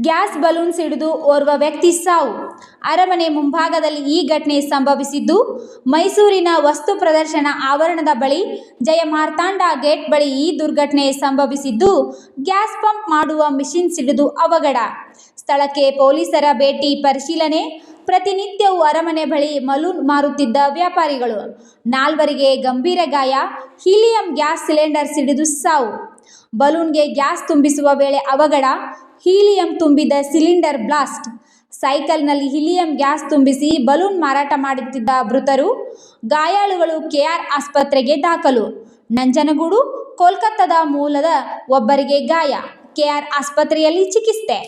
Gas balloon ಸಿಡಿದು ಓರ್ವ ವ್ಯಕ್ತಿ ಸಾವು. ಅರಮನೆ ಮುಂಭಾಗದಲ್ಲಿ ಈ ಘಟನೆ ಸಂಭವಿಸಿದ್ದು. ಮೈಸೂರಿನ ವಸ್ತು ಪ್ರದರ್ಶನ ಆವರಣದ ಬಳಿ ಜಯ ಮಾರ್ತಾಂಡ ಗೇಟ್ ಬಳಿ ಈ ದುರ್ಘಟನೆ ಸಂಭವಿಸಿದ್ದು. ಗ್ಯಾಸ್ ಪಂಪ್ ಮಾಡುವ ಮಿಷಿನ್ ಸಿಡಿದು ಅವಘಡ. ಸ್ಥಳಕ್ಕೆ ಪೊಲೀಸರ ಭೇಟಿ ಪರಿಶೀಲನೆ. ಪ್ರತಿನಿತ್ಯವೂ ಅರಮನೆ ಬಳಿ ಮಲೂನ್ ಮಾರುತ್ತಿದ್ದ ವ್ಯಾಪಾರಿಗಳು. ನಾಲ್ವರಿಗೆ ಗಂಭೀರ ಗಾಯ. ಹೀಲಿಯಂ ಗ್ಯಾಸ್ ಸಿಲಿಂಡರ್ ಸಿಡಿದು ಸಾವು. ಬಲೂನ್ಗೆ ಗ್ಯಾಸ್ ತುಂಬಿಸುವ ವೇಳೆ ಅವಘಡ. ಹೀಲಿಯಂ ತುಂಬಿದ ಸಿಲಿಂಡರ್ ಬ್ಲಾಸ್ಟ್. ಸೈಕಲ್ನಲ್ಲಿ ಹೀಲಿಯಂ ಗ್ಯಾಸ್ ತುಂಬಿಸಿ ಬಲೂನ್ ಮಾರಾಟ ಮಾಡುತ್ತಿದ್ದ ಮೃತರು ಗಾಯಾಳುಗಳು ಕೆಆರ್ ಆಸ್ಪತ್ರೆಗೆ ದಾಖಲು. ನಂಜನಗೂಡು, ಕೋಲ್ಕತ್ತಾದ ಮೂಲದ ಒಬ್ಬರಿಗೆ ಗಾಯ. ಕೆಆರ್ ಆಸ್ಪತ್ರೆಯಲ್ಲಿ ಚಿಕಿತ್ಸೆ.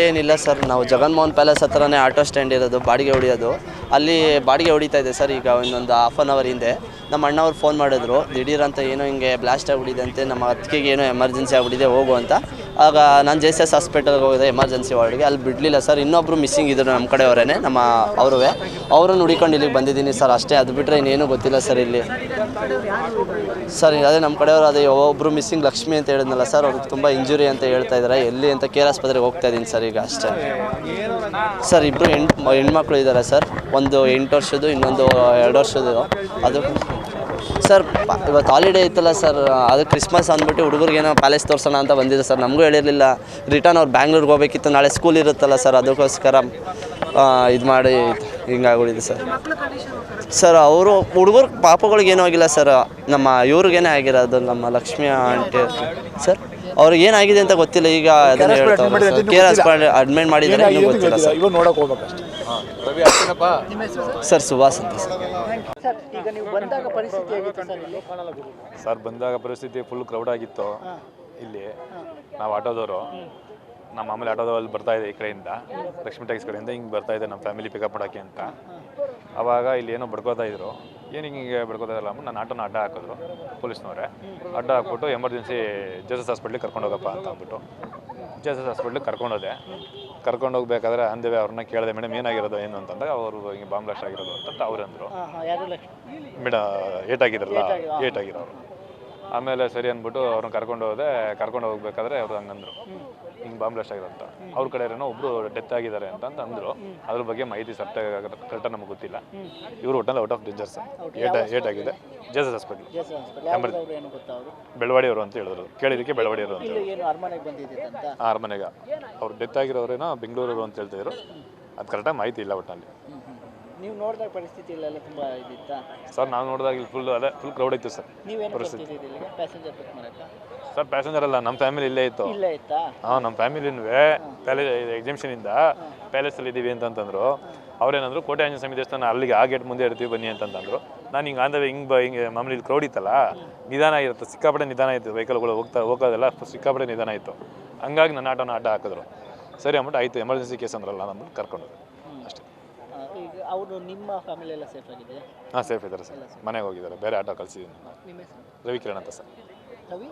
ಏನಿಲ್ಲ ಸರ್, ನಾವು ಜಗನ್ಮೋಹನ್ ಪ್ಯಾಲೇಸ್ ಹತ್ರನೇ ಆಟೋ ಸ್ಟ್ಯಾಂಡ್ ಇರೋದು, ಬಾಡಿಗೆ ಹೊಡಿಯೋದು. ಅಲ್ಲಿ ಬಾಡಿಗೆ ಹೊಡಿತಾ ಇದೆ ಸರ್, ಈಗ ಇನ್ನೊಂದು ಹಾಫ್ ಆನ್ ಅವರ್ ಹಿಂದೆ. ನಮ್ಮ ಅಣ್ಣವ್ರು ಫೋನ್ ಮಾಡಿದ್ರು ದಿಢೀರಂತ ಏನೋ ಹಿಂಗೆ ಬ್ಲಾಸ್ಟ್ ಆಗಿಬಿಟ್ಟಿದೆ ನಮ್ಮ ಅತ್ತಿಗೆಗೆ ಏನೋ ಎಮರ್ಜೆನ್ಸಿ ಆಗಿಬಿಟ್ಟಿದೆ ಹೋಗು ಅಂತ. ಆಗ ನಾನು ಜೆ ಎಸ್ ಎಸ್ ಹಾಸ್ಪಿಟಲ್ಗೆ ಹೋಗಿದೆ ಎಮರ್ಜೆನ್ಸಿ ವಾರ್ಡ್ಗೆ ಅಲ್ಲಿ ಬಿಡಲಿಲ್ಲ ಸರ್. ಇನ್ನೊಬ್ಬರು ಮಿಸ್ಸಿಂಗ್ ಇದ್ದರು ನಮ್ಮ ಕಡೆಯವರೇ ನಮ್ಮ ಅವರೂ ಅವರು ಹುಡಿಕೊಂಡು ಇಲ್ಲಿಗೆ ಬಂದಿದ್ದೀನಿ ಸರ್. ಅಷ್ಟೇ, ಅದು ಬಿಟ್ಟರೆ ಇನ್ನೇನು ಗೊತ್ತಿಲ್ಲ ಸರ್ ಇಲ್ಲಿ. ಸರ್, ಅದೇ ನಮ್ಮ ಕಡೆಯವರು ಅದೇ ಒಬ್ಬರು ಮಿಸ್ಸಿಂಗ್ ಲಕ್ಷ್ಮಿ ಅಂತ ಹೇಳಿದ್ನಲ್ಲ ಸರ್ ಅವ್ರಿಗೆ ತುಂಬ ಇಂಜುರಿ ಅಂತ ಹೇಳ್ತಾ ಇದ್ದಾರೆ ಎಲ್ಲಿ ಅಂತ ಕೇರ್ ಆಸ್ಪತ್ರೆಗೆ ಹೋಗ್ತಾ ಇದ್ದೀನಿ ಸರ್ ಈಗ ಅಷ್ಟೇ. ಸರ್ ಇಬ್ಬರು ಹೆಣ್ಣು ಹೆಣ್ಮಕ್ಳು ಇದ್ದಾರೆ ಸರ್. ಒಂದು ಎಂಟು ವರ್ಷದ್ದು, ಇನ್ನೊಂದು ಎರಡು ವರ್ಷದ್ದು. ಅದು ಸರ್ ಇವತ್ತು ಹಾಲಿಡೇ ಇತ್ತಲ್ಲ ಸರ್, ಅದು ಕ್ರಿಸ್ಮಸ್ ಅಂದ್ಬಿಟ್ಟು ಹುಡುಗರಿಗೇನೋ ಪ್ಯಾಲೇಸ್ ತೋರಿಸೋಣ ಅಂತ ಬಂದಿದೆ ಸರ್, ನಮಗೂ ಹೇಳಿರಲಿಲ್ಲ. ರಿಟರ್ನ್ ಅವ್ರು ಬ್ಯಾಂಗ್ಳೂರ್ಗೆ ಹೋಗ್ಬೇಕಿತ್ತು, ನಾಳೆ ಸ್ಕೂಲ್ ಇರುತ್ತಲ್ಲ ಸರ್, ಅದಕ್ಕೋಸ್ಕರ ಇದು ಮಾಡಿ ಹಿಂಗಾಗ್ಬಿಟ್ಟಿದೆ ಸರ್. ಸರ್, ಅವರು ಹುಡುಗರು ಪಾಪಗಳಿಗೇನೂ ಆಗಿಲ್ಲ ಸರ್, ನಮ್ಮ ಇವ್ರಿಗೇನೇ ಆಗಿರೋದು, ನಮ್ಮ ಲಕ್ಷ್ಮಿ ಆಂಟಿ ಸರ್? ಅವ್ರಿಗೆ ಏನಾಗಿದೆ ಅಂತ ಗೊತ್ತಿಲ್ಲ. ಈಗ ಅದನ್ನ ಹೇಳ್ತಾರೆ ಕೆ ಆರ್ ಅಡ್ಮಿಟ್ ಮಾಡಿದ್ದಾರೆ ಇನ್ನೂ ಗೊತ್ತಿಲ್ಲ ಸರ್. ಇವಾಗ ನೋಡಕ್ ಹೋಗ್ಬೇಕಷ್ಟೇ ಸರ್? ಸುಭಾಷ್ ಅಂತ ಸರ್. ಸರ್ ಈಗ ನೀವು ಬಂದಾಗ ಪರಿಸ್ಥಿತಿ ಹೇಗಿತ್ತು ಸರ್ ಸರ್ ಬಂದಾಗ ಪರಿಸ್ಥಿತಿ ಫುಲ್ ಕ್ರೌಡ್ ಆಗಿತ್ತು. ಇಲ್ಲಿ ನಾವು ಆಟೋದವರು. ನಮ್ಮ ಮಾಮೂಲಿ ಆಟೋದವಲ್ಲಿ ಬರ್ತಾ ಇದೆ ಈ ಕಡೆಯಿಂದ. ಲಕ್ಷ್ಮೀ ಟ್ಯಾಕ್ಸ್ ಕಡೆಯಿಂದ ಹಿಂಗೆ ಬರ್ತಾ ಇದೆ ನಮ್ಮ ಫ್ಯಾಮಿಲಿ ಪಿಕಪ್ ಮಾಡೋಕ್ಕೆ ಅಂತ. ಅವಾಗ ಇಲ್ಲಿ ಏನೋ ಬಡ್ಕೋತಾ ಇದ್ರು. ಏನು ಹಿಂಗೆ ಬಡ್ಕೋತಾ ಇಲ್ಲ ನನ್ನ ಆಟೋನ ಅಡ್ಡ ಹಾಕಿದ್ರು ಪೊಲೀಸ್ನವರೇ. ಅಡ್ಡ ಹಾಕ್ಬಿಟ್ಟು ಎಮರ್ಜೆನ್ಸಿ ಜೆಸಸ್ ಹಾಸ್ಪಿಟ್ಲಿಗೆ ಕರ್ಕೊಂಡು ಹೋಗಪ್ಪ ಅಂತ ಅಂದ್ಬಿಟ್ಟು. ಜೆಸಸ್ ಹಾಸ್ಪಿಟ್ಲಿಗೆ ಕರ್ಕೊಂಡೋದೆ ಕರ್ಕೊಂಡು ಹೋಗ್ಬೇಕಾದ್ರೆ ಅಂದೇವೆ ಅವ್ರನ್ನ ಕೇಳಿದೆ ಮೇಡಮ್ ಏನಾಗಿರೋದು ಏನು? ಅಂತಂದಾಗ ಅವರು ಹಿಂಗೆ ಬಾಂಬ್ ಬ್ಲಾಸ್ಟ್ ಆಗಿರೋದು ಅಂತ ಅವ್ರು ಅಂದರು. ಹಾಂ ಹಾಂ ಯಾರು ಲಕ್ಷ್ಮಿ ಮೇಡ ಏಟಾಗಿದ್ರಲ್ಲ ಏಟಾಗಿರೋರು. ಆಮೇಲೆ ಸರಿ ಅಂದ್ಬಿಟ್ಟು ಅವ್ರನ್ನ ಕರ್ಕೊಂಡು ಹೋದೆ. ಕರ್ಕೊಂಡು ಹೋಗ್ಬೇಕಾದ್ರೆ ಅವ್ರು ಹಂಗಂದ್ರು ಹಿಂಗೆ ಬಾಂಬ್ ಬ್ಲಾಸ್ಟ್ ಆಗಿರೋ ಅಂತ ಅವ್ರ ಕಡೆ ಏನೋ ಒಬ್ರು ಡೆತ್ ಆಗಿದ್ದಾರೆ ಅಂತ ಅಂತ ಅಂದ್ರು. ಅದ್ರ ಬಗ್ಗೆ ಮಾಹಿತಿ ಸಟ್ಟ ಕರೆಕ್ಟ್ ನಮಗೆ ಗೊತ್ತಿಲ್ಲ. ಇವರು ಒಟ್ಟಲ್ಲಿ ಔಟ್ ಆಫ್ ಡೇಂಜರ್ಸ್. ಏಟ್ ಏಟ್ ಆಗಿದೆ. ಜೆಸಸ್ ಹಾಸ್ಪಿಟಲ್ ಬೆಳವಾಡಿಯವರು ಅಂತ ಹೇಳಿದ್ರು. ಕೇಳಿದಕ್ಕೆ ಬೆಳವಾಡಿಯವರು ಅಂತ ಅರಮನೆಗ ಅರಮನೆಗೆ. ಅವ್ರು ಡೆತ್ ಆಗಿರೋರೇನೋ ಬೆಂಗಳೂರವರು ಅಂತ ಹೇಳ್ತಿದ್ರು ಅದು ಕರೆಕ್ಟಾಗಿ ಮಾಹಿತಿ ಇಲ್ಲ ಒಟ್ಟಿನಲ್ಲಿ ನೀವು ನೋಡಿದಾಗ ಪರಿಸ್ಥಿತಿ ಇಲ್ಲೆಲ್ಲ ತುಂಬ ಇದಿತ್ತಾ? ಸರ್ ನಾವು ನೋಡಿದಾಗ ಇಲ್ಲಿ ಫುಲ್ ಅದೇ ಫುಲ್ ಕ್ರೌಡ್ ಇತ್ತು ಸರ್. ನೀವೇನು ಪರಿಸ್ಥಿತಿ. ಇಲ್ಲಿಗೆ? ಪ್ಯಾಸೆಂಜರ್ ಪಿಕ್ ಮಾಡಕ್ಕೆ? ಸರ್ ಪ್ಯಾಸೆಂಜರ್ ಅಲ್ಲ ನಮ್ಮ ಫ್ಯಾಮಿಲಿ ಇಲ್ಲೇ ಇತ್ತು. ಇಲ್ಲೇ ಇತ್ತಾ? ಹಾಂ ನಮ್ಮ ಫ್ಯಾಮಿಲಿನೂ ಪ್ಯಾಲೇಸ್ ಎಕ್ಸಿಬಿಷನಿಂದ ಪ್ಯಾಲೇಸಲ್ಲಿ ಇದ್ದೀವಿ ಅಂತಂತಂದ್ರು. ಅವ್ರೇನಂದ್ರು ಕೋಟೆ ಆಂಜನೇಯ ಸ್ವಾಮಿ ದೇವಸ್ಥಾನ ಅಲ್ಲಿಗೆ ಆ ಗೇಟ್ ಮುಂದೆ ಇರ್ತೀವಿ ಬನ್ನಿ ಅಂತಂತಂದ್ರು. ನಾನು ಹಿಂಗೆ ಆಂಧವೆ ಹಿಂಗೆ ಬ ಹಿಂಗೆ ಮಾಮೂಲಿ ಇಲ್ಲಿ ಕ್ರೌಡ್ ಇತ್ತಲ್ಲ ನಿಧಾನ ಇರುತ್ತೆ ಸಿಕ್ಕಾಪಟ್ಟೆ ನಿಧಾನ ಇತ್ತು ವೆಹಿಕಲ್ಗಳು ಹೋಗ್ತಾ ಹೋಗೋದೆಲ್ಲ ಸಿಕ್ಕಾಪಟ್ಟೆ ನಿಧಾನ ಇತ್ತು ಹಂಗಾಗಿ ನನ್ನ ಆಟೋನ ಆಟ ಹಾಕಿದ್ರು. ಸರಿ ಅಂದ್ಬಿಟ್ಟು ಆಯಿತು ಎಮರ್ಜೆನ್ಸಿ ಕೇಸ್ ಅಂದ್ರಲ್ಲ ನಮ್ಮ ಕರ್ಕೊಂಡು ಅವರು ನಿಮ್ಮ ಫ್ಯಾಮಿಲಿ ಎಲ್ಲ ಸೇಫ್ ಆಗಿದೆ ಹಾಂ ಸೇಫ್ ಇದ್ದಾರೆ ಸರ್. ಮನೆಗೆ ಹೋಗಿದ್ದಾರೆ. ಬೇರೆ ಆಟೋ ಕಳಿಸಿದ್ದೀನಿ. ನಿಮ್ಮ ರವಿಕಿರಣ್ ಅಂತ ಸರ್. ರವಿ?